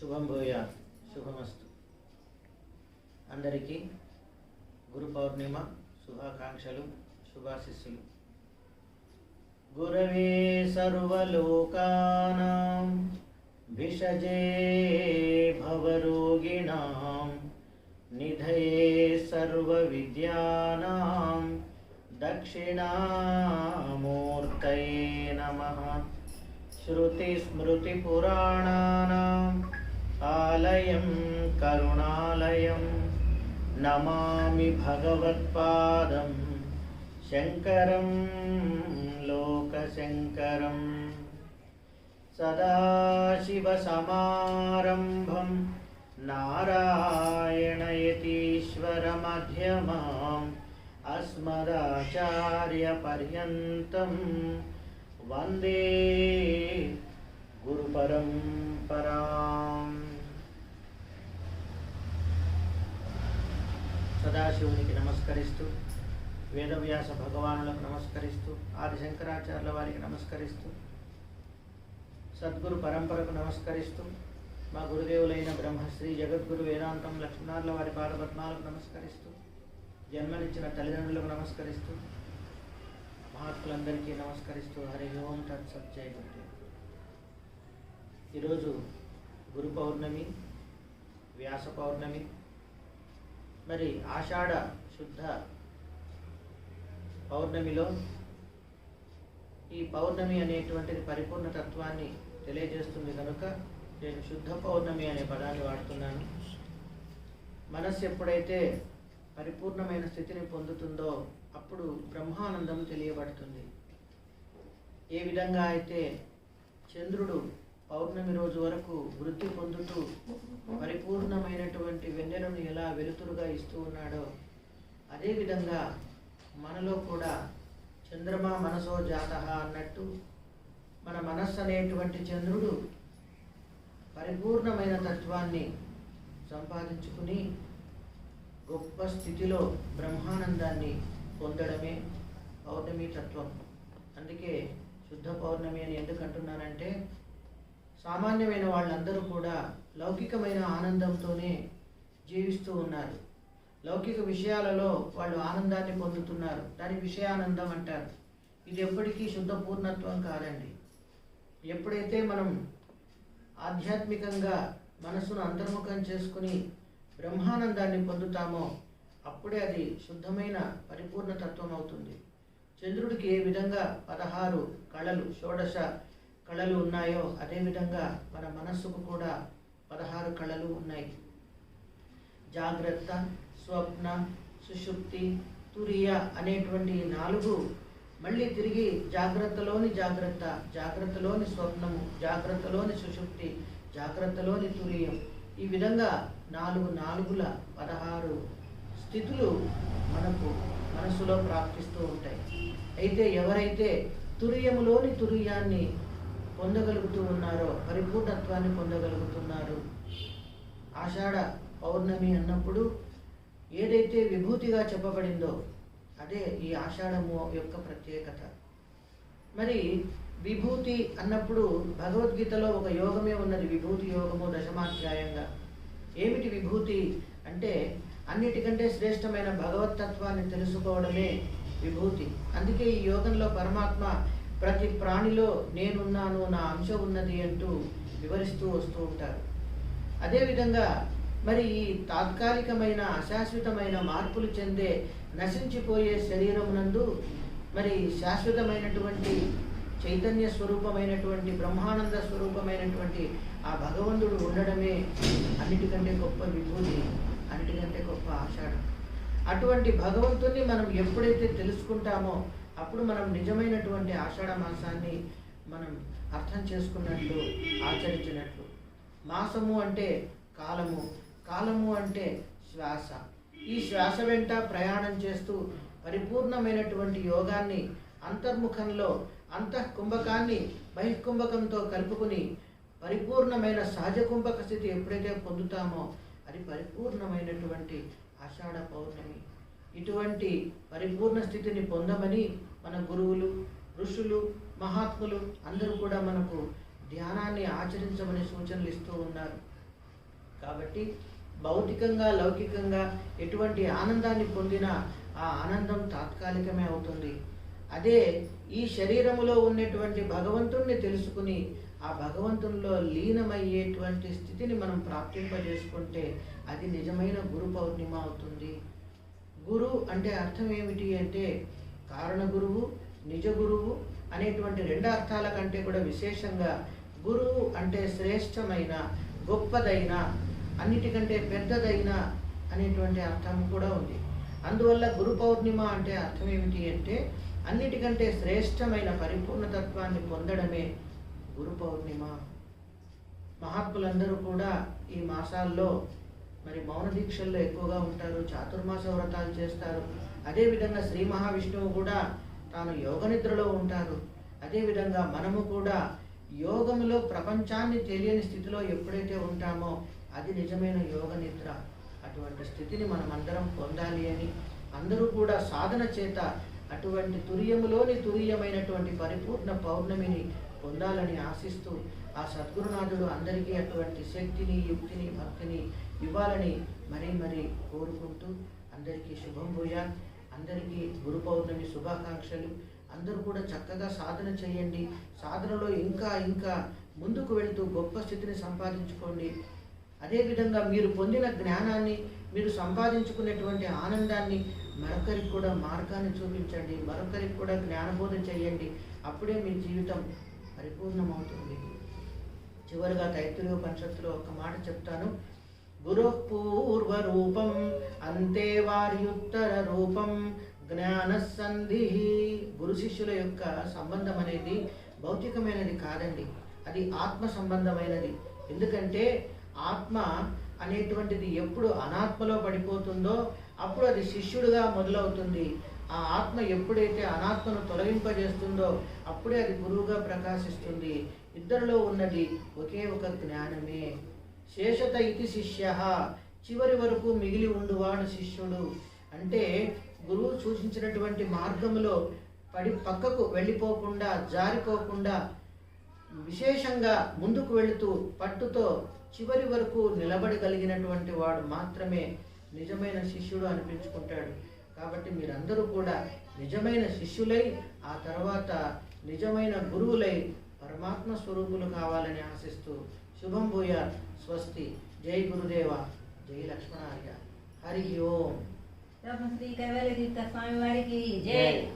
శుభం భూయ శుభమస్తు అందరికీ గురు పౌర్ణిమ శుభాకాంక్షలు శుభాశిస్సులు గురవే సర్వలోకానాం భిషజే భవరోగిణాం నిధయే సర్వవిద్యానాం దక్షిణామూర్తయే నమః श्रुतिस्मृतिपुराणानाम् आलयं करुणालयं नमामि भगवत्पादं शङ्करं लोकशङ्करं सदाशिवसमारम्भं नारायणयतीश्वरमध्यमाम् अस्मदाचार्यपर्यन्तम् వందే సదాశివునికి నమస్కరిస్తూ వేదవ్యాస భగవానులకు నమస్కరిస్తూ ఆది శంకరాచార్యుల వారికి నమస్కరిస్తూ సద్గురు పరంపరకు నమస్కరిస్తూ మా గురుదేవులైన బ్రహ్మశ్రీ జగద్గురు వేదాంతం లక్ష్మణార్ల వారి పాదపద్మాలకు నమస్కరిస్తూ జన్మనిచ్చిన తల్లిదండ్రులకు నమస్కరిస్తూ మహాత్ములందరికీ నమస్కరిస్తూ హరి ఓం తత్సత్ జయ ఈరోజు గురు పౌర్ణమి వ్యాస పౌర్ణమి మరి ఆషాఢ శుద్ధ పౌర్ణమిలో ఈ పౌర్ణమి అనేటువంటిది పరిపూర్ణ తత్వాన్ని తెలియజేస్తుంది కనుక నేను శుద్ధ పౌర్ణమి అనే పదాన్ని వాడుతున్నాను. మనస్సు ఎప్పుడైతే పరిపూర్ణమైన స్థితిని పొందుతుందో అప్పుడు బ్రహ్మానందం తెలియబడుతుంది. ఏ విధంగా అయితే చంద్రుడు పౌర్ణమి రోజు వరకు వృద్ధి పొందుతూ పరిపూర్ణమైనటువంటి వెన్నెలను ఎలా వెలుతురుగా ఇస్తూ ఉన్నాడో అదేవిధంగా మనలో కూడా చంద్రమా మనసో జాత అన్నట్టు మన మనస్సు అనేటువంటి చంద్రుడు పరిపూర్ణమైన తత్వాన్ని సంపాదించుకుని గొప్ప స్థితిలో బ్రహ్మానందాన్ని పొందడమే పౌర్ణమి తత్వం. అందుకే శుద్ధ పౌర్ణమి అని ఎందుకంటున్నానంటే సామాన్యమైన వాళ్ళందరూ కూడా లౌకికమైన ఆనందంతోనే జీవిస్తూ ఉన్నారు. లౌకిక విషయాలలో వాళ్ళు ఆనందాన్ని పొందుతున్నారు. దాని విషయానందం అంటారు. ఇది ఎప్పటికీ శుద్ధ పూర్ణత్వం కాదండి. ఎప్పుడైతే మనం ఆధ్యాత్మికంగా మనసును అంతర్ముఖం చేసుకుని బ్రహ్మానందాన్ని పొందుతామో అప్పుడే అది శుద్ధమైన పరిపూర్ణ తత్వం అవుతుంది. చంద్రుడికి ఏ విధంగా పదహారు కళలు షోడశ కళలు ఉన్నాయో అదేవిధంగా మన మనస్సుకు కూడా పదహారు కళలు ఉన్నాయి. జాగ్రత్త స్వప్న సుషుప్తి తురియ అనేటువంటి నాలుగు మళ్ళీ తిరిగి జాగ్రత్తలోని జాగ్రత్త జాగ్రత్తలోని స్వప్నము జాగ్రత్తలోని సుషుప్తి జాగ్రత్తలోని తురియం. ఈ విధంగా నాలుగు నాలుగుల పదహారు స్థితులు మనకు మనసులో ప్రాప్తిస్తూ ఉంటాయి. అయితే ఎవరైతే తురియములోని తురియాన్ని పొందగలుగుతూ ఉన్నారో పరిపూర్ణత్వాన్ని పొందగలుగుతున్నారు. ఆషాఢ పౌర్ణమి అన్నప్పుడు ఏదైతే విభూతిగా చెప్పబడిందో అదే ఈ ఆషాఢము యొక్క ప్రత్యేకత. మరి విభూతి అన్నప్పుడు భగవద్గీతలో ఒక యోగమే ఉన్నది విభూతి యోగము దశమాధ్యాయంగా. ఏమిటి విభూతి అంటే అన్నిటికంటే శ్రేష్టమైన భగవతత్వాన్ని తెలుసుకోవడమే విభూతి. అందుకే ఈ యోగంలో పరమాత్మ ప్రతి ప్రాణిలో నేనున్నాను నా అంశం ఉన్నది అంటూ వివరిస్తూ వస్తూ ఉంటారు. అదేవిధంగా మరి ఈ తాత్కాలికమైన అశాశ్వతమైన మార్పులు చెందే నశించిపోయే శరీరమునందు మరి శాశ్వతమైనటువంటి చైతన్య స్వరూపమైనటువంటి బ్రహ్మానంద స్వరూపమైనటువంటి ఆ భగవంతుడు ఉండడమే అన్నిటికంటే గొప్ప విభూతి అన్నిటికంటే గొప్ప ఆషాఢం. అటువంటి భగవంతుణ్ణి మనం ఎప్పుడైతే తెలుసుకుంటామో అప్పుడు మనం నిజమైనటువంటి ఆషాఢ మాసాన్ని మనం అర్థం చేసుకున్నట్లు ఆచరించినట్లు. మాసము అంటే కాలము కాలము అంటే శ్వాస. ఈ శ్వాస వెంట ప్రయాణం చేస్తూ పరిపూర్ణమైనటువంటి యోగాన్ని అంతర్ముఖంలో అంతఃకుంభకాన్ని బహిర్కుంభకంతో కలుపుకుని పరిపూర్ణమైన సహజ కుంభక స్థితి ఎప్పుడైతే పొందుతామో అది పరిపూర్ణమైనటువంటి ఆషాఢ పౌర్ణమి. ఇటువంటి పరిపూర్ణ స్థితిని పొందమని మన గురువులు ఋషులు మహాత్ములు అందరూ కూడా మనకు ధ్యానాన్ని ఆచరించమని సూచనలు ఇస్తూ ఉన్నారు. కాబట్టి భౌతికంగా లౌకికంగా ఎటువంటి ఆనందాన్ని పొందినా ఆ ఆనందం తాత్కాలికమే అవుతుంది. అదే ఈ శరీరములో ఉన్నటువంటి భగవంతుణ్ణి తెలుసుకుని ఆ భగవంతునిలో లీనమయ్యేటువంటి స్థితిని మనం ప్రాప్తింపజేసుకుంటే అది నిజమైన గురు పౌర్ణిమ అవుతుంది. గురు అంటే అర్థం ఏమిటి అంటే కారణ గురువు నిజ గురువు అనేటువంటి రెండు అర్థాల కంటే కూడా విశేషంగా గురువు అంటే శ్రేష్టమైన గొప్పదైన అన్నిటికంటే పెద్దదైన అనేటువంటి అర్థం కూడా ఉంది. అందువల్ల గురు పౌర్ణిమ అంటే అర్థం ఏమిటి అంటే అన్నిటికంటే శ్రేష్టమైన పరిపూర్ణతత్వాన్ని పొందడమే గురు పౌర్ణిమ. మహాత్ములందరూ కూడా ఈ మాసాల్లో మరి మౌన దీక్షల్లో ఎక్కువగా ఉంటారు చాతుర్మాస వ్రతాలు చేస్తారు. అదేవిధంగా శ్రీ మహావిష్ణువు కూడా తాను యోగ నిద్రలో ఉంటారు. అదేవిధంగా మనము కూడా యోగములో ప్రపంచాన్ని తెలియని స్థితిలో ఎప్పుడైతే ఉంటామో అది నిజమైన యోగ నిద్ర. అటువంటి స్థితిని మనం అందరం పొందాలి అని అందరూ కూడా సాధన చేత అటువంటి తుర్యములోని తుర్యమైనటువంటి పరిపూర్ణ పౌర్ణమిని పొందాలని ఆశిస్తూ ఆ సద్గురునాథుడు అందరికీ అటువంటి శక్తిని యుక్తిని భక్తిని ఇవ్వాలని మరీ మరీ కోరుకుంటూ అందరికీ శుభం భూయా అందరికీ గురు పౌర్ణమి శుభాకాంక్షలు. అందరూ కూడా చక్కగా సాధన చేయండి. సాధనలో ఇంకా ఇంకా ముందుకు వెళుతూ గొప్ప స్థితిని సంపాదించుకోండి. అదేవిధంగా మీరు పొందిన జ్ఞానాన్ని మీరు సంపాదించుకునేటువంటి ఆనందాన్ని మరొకరికి కూడా మార్గాన్ని చూపించండి. మరొకరికి కూడా జ్ఞానబోధ చేయండి. అప్పుడే మీ జీవితం పరిపూర్ణమవుతుంది. చివరిగా తైత్తులు పరిషత్తులో ఒక మాట చెప్తాను. గురు పూర్వ రూపం అంతే వారియుత్తర రూపం జ్ఞాన సంధి గురు శిష్యుల యొక్క సంబంధం అనేది భౌతికమైనది కాదండి. అది ఆత్మ సంబంధమైనది. ఎందుకంటే ఆత్మ అనేటువంటిది ఎప్పుడు అనాత్మలో పడిపోతుందో అప్పుడు అది శిష్యుడుగా మొదలవుతుంది. ఆ ఆత్మ ఎప్పుడైతే అనాత్మను తొలగింపజేస్తుందో అప్పుడే అది గురువుగా ప్రకాశిస్తుంది. ఇద్దరిలో ఉన్నది ఒకే ఒక జ్ఞానమే. శేషత ఇతి శిష్య. చివరి వరకు మిగిలి ఉండువాడు శిష్యుడు. అంటే గురువు సూచించినటువంటి మార్గంలో పడి పక్కకు వెళ్ళిపోకుండా జారిపోకుండా విశేషంగా ముందుకు వెళుతూ పట్టుతో చివరి వరకు నిలబడగలిగినటువంటి వాడు మాత్రమే నిజమైన శిష్యుడు అనిపించుకుంటాడు. కాబట్టి మీరందరూ కూడా నిజమైన శిష్యులై ఆ తర్వాత నిజమైన గురువులై పరమాత్మ స్వరూపులు కావాలని ఆశిస్తూ శుభం భూయ స్వస్తి. జై గురుదేవ జై లక్ష్మణార్య. హరి ఓం. శ్రీ కైవల్య తీర్థ స్వామి వారికి జై.